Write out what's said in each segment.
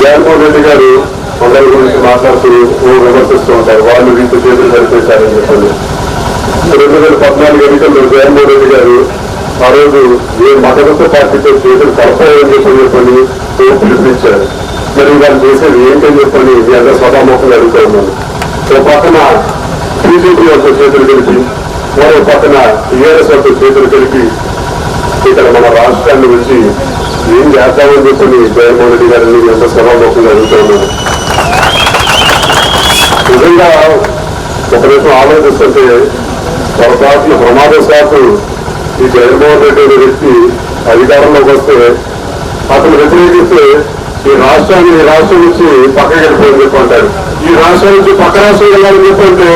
జగన్మోహన్ రెడ్డి గారు కొందరి గురించి మాట్లాడుతూ విమర్శిస్తూ ఉంటారు. వాళ్ళు వీటి చేతులు సరిపేశారని చెప్పండి. రెండు వేల పద్నాలుగు ఎన్నికల్లో జగన్మోహన్ రెడ్డి గారు ఆ రోజు ఏ మతగత పార్టీతో చేతులు కలపాలని చెప్పని చెప్పని ఓ పిలిపించారు మరి వాళ్ళు చేసేది ఏంటని చెప్పని మీ అందరూ సభాముఖంగా అడుగుతూ ఉన్నాను. ఒక పక్కన టీడీపీ యొక్క చేతులు కలిపి మరో పక్కన టీఆర్ఎస్ యొక్క చేతులు కలిపి ఇక్కడ మన రాష్ట్రాన్ని వచ్చి ఏం చేద్దామని చెప్పని జగన్మోహన్ రెడ్డి గారిని ఎంత సభాముఖంగా అడుగుతున్నాను నిజంగా ఒక నిమిషం ఆలోచిస్తుంటే పొరపాటున ప్రమాదశాత్తు ఈ జగన్మోహన్ రెడ్డి అనే వ్యక్తి అధికారంలోకి వస్తే అతను వ్యతిరేకిస్తే ఈ రాష్ట్రాన్ని ఈ రాష్ట్రం నుంచి పక్కకి వెళ్ళిపోయి చెప్పంటారు. ఈ రాష్ట్రం నుంచి పక్క రాష్ట్రం వెళ్ళాలని చెప్పంటే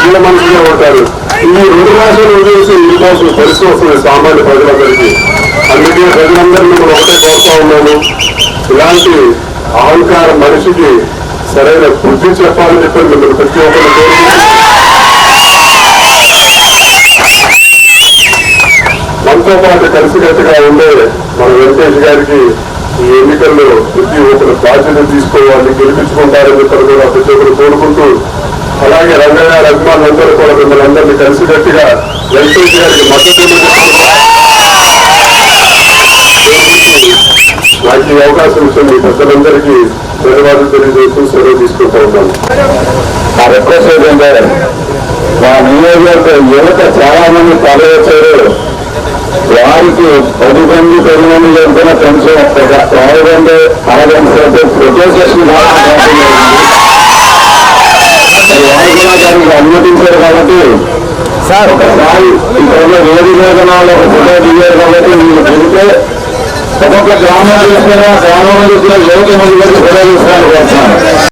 వీళ్ళ మనుషులే ఉంటారు. ఈ రెండు రాష్ట్రాలు వదిలేసి వెళ్ళిపోవాల్సిన పరిస్థితి వస్తుంది సామాన్య ప్రజలందరికీ. అందుకే ప్రజలందరినీ ఇలాంటి అహంకార మనిషికి సరైన బుద్ధి చెప్పాలని చెప్పి మిమ్మల్ని ప్రతి ఒక్కరు మనతో పాటు కలిసికట్టుగా ఉండే మన వెంకటేష్ గారికి ఈ ఎన్నికల్లో ప్రతి ఒక్కరు బాధ్యత తీసుకోవాలి గెలిపించుకుంటారని చెప్పి కూడా ప్రతి ఒక్కరు కోరుకుంటూ అలాగే రంగయ్య అభిమానులందరూ కూడా మిమ్మల్ని అందరినీ కలిసికట్టుగా వెంకటేష్ గారికి మద్దతు ఈ అవకాశం ఇచ్చిన మీ పెద్దలందరికీ ధన్యవాదాలు తెలియజేస్తూ సెలవు తీసుకుంటూ ఉన్నాను. ఆ రిక్వెస్ట్ ఏంటంటే మా నియోజకవర్గ యువత చాలా మంది తరలివచ్చారు వారికి పది మంది పది మంది చెప్తున్న పెన్షన్ యాభై మంది అరవై మంది దానికి అనుమతించారు కాబట్టి సార్. ఒకసారి ఇక్కడ వేది వేదనాలు ఒక ఫోటో దిగారు కాబట్టి మీరు చెబితే सबों का जो ग्रामीण लोग